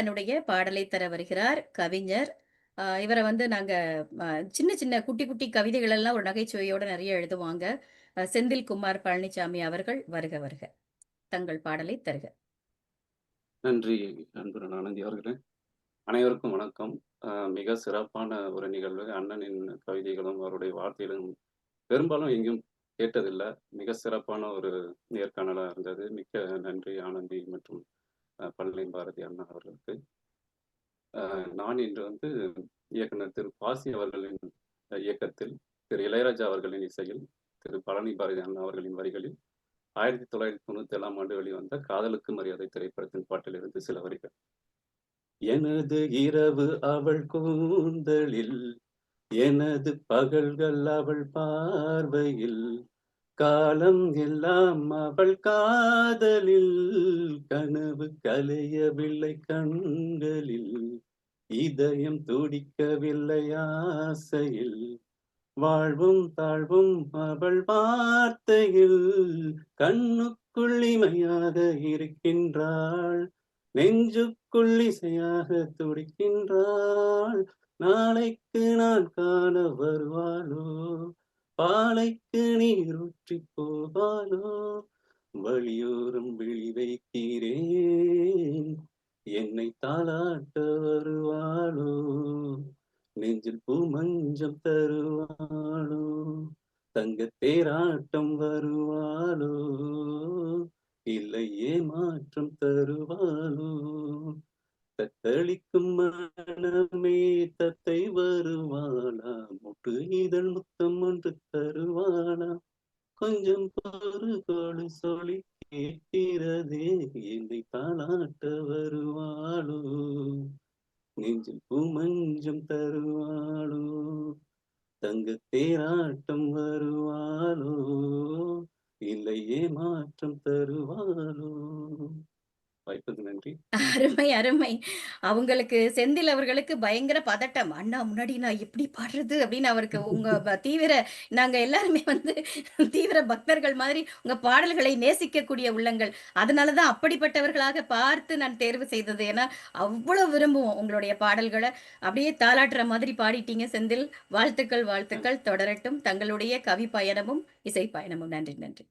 என்னுடைய பாடலை தர வருகிறார் கவிஞர். இவரை வந்து நாங்க சின்ன சின்ன குட்டி குட்டி கவிதைகள் எல்லாம் ஒரு நகைச்சுவையோட நிறைய எழுதுவாங்க. செந்தில் குமார் பழனிசாமி அவர்கள் வருக வருக. தங்கள் பாடலை தருக. நன்றி அன்பு ஆனந்தி அவர்களே. அனைவருக்கும் வணக்கம். மிக சிறப்பான ஒரு நிகழ்வு. அண்ணனின் கவிதைகளும், அவருடைய வார்த்தைகளும் பெரும்பாலும் எங்கேயும் கேட்டதில்லை மிக சிறப்பான ஒரு நேர்காணலா இருந்தது. மிக்க நன்றி ஆனந்தி மற்றும் அ பழனி பாரதி அண்ணா அவர்களுக்கு. நான் இன்று வந்து இயக்குனர் திரு பாசி அவர்களின் இயக்கத்தில், திரு இளையராஜா அவர்களின் இசையில், திரு பழனி பாரதி அண்ணா அவர்களின் வரிகளில் 1997ஆம் ஆண்டு வெளிவந்த காதலுக்கு மரியாதை திரைப்படத்தின் பாட்டிலிருந்து சில வரிகள். எனது இரவு அவள் கூந்தலில், எனது பகல்கள் அவள் பார்வையில், காலம் எல்லாம் அவள் காதலில், கனவு கலையவில்லை கண்களில், இதயம் துடிக்கவில்லை ஆசையில், வாழ்வும் தாழ்வும் அவள் வார்த்தையில், கண்ணுக்குள் இமையாக இருக்கின்றாள், நெஞ்சுக்குள் இசையாக துடிக்கின்றாள், நாளைக்கு நான் காண வருவாளோ, பாலைக்கு நீர் ஊற்றி போவாளோ, வழியோரம் விழி வைக்கிறேன், என்னை தாளாட்ட வருவாளோ, நெஞ்சில் பூ மஞ்சம் தருவாளோ, தங்கத் தேராட்டம் வருவாளோ, இல்லை ஏமாற்றம் தருவாளோ, தத்தளிக்கும் மனமே தத்தை வருவானா முட்டு இதழ் முத்தம் ஒன்று தருவானா கொஞ்சம் பொறு கொடு சொல்லி கேட்கிறதே, என்னை பாலாட்ட வருவாளோ, நெஞ்சில் பூமஞ்சம் தருவாளோ, தங்கத் தேராட்டம் வருவாளோ, இல்லையே மாற்றம் தருவாளோ. வாய்ப்புக்கு நன்றி. அருமை, அருமை. அவங்களுக்கு செந்தில் அவர்களுக்கு பயங்கர பதட்டம். "அண்ணா முன்னாடி நான் எப்படி பாடுறது?" அப்படின்னு அவருக்கு உங்க தீவிர நாங்க எல்லாருமே வந்து தீவிர பக்தர்கள் மாதிரி உங்க பாடல்களை நேசிக்கக்கூடிய உள்ளங்கள். அதனால தான் அப்படிப்பட்டவர்களாக பார்த்து நான் தேர்வு செய்தது. ஏன்னா, அவ்வளோ விரும்புவோம் உங்களுடைய பாடல்கள. அப்படியே தாலாட்டுற மாதிரி பாடிட்டீங்க செந்தில். வாழ்த்துக்கள், வாழ்த்துக்கள் தொடரட்டும். தங்களுடைய கவி பயணமும், இசை பயணமும். நன்றி, நன்றி.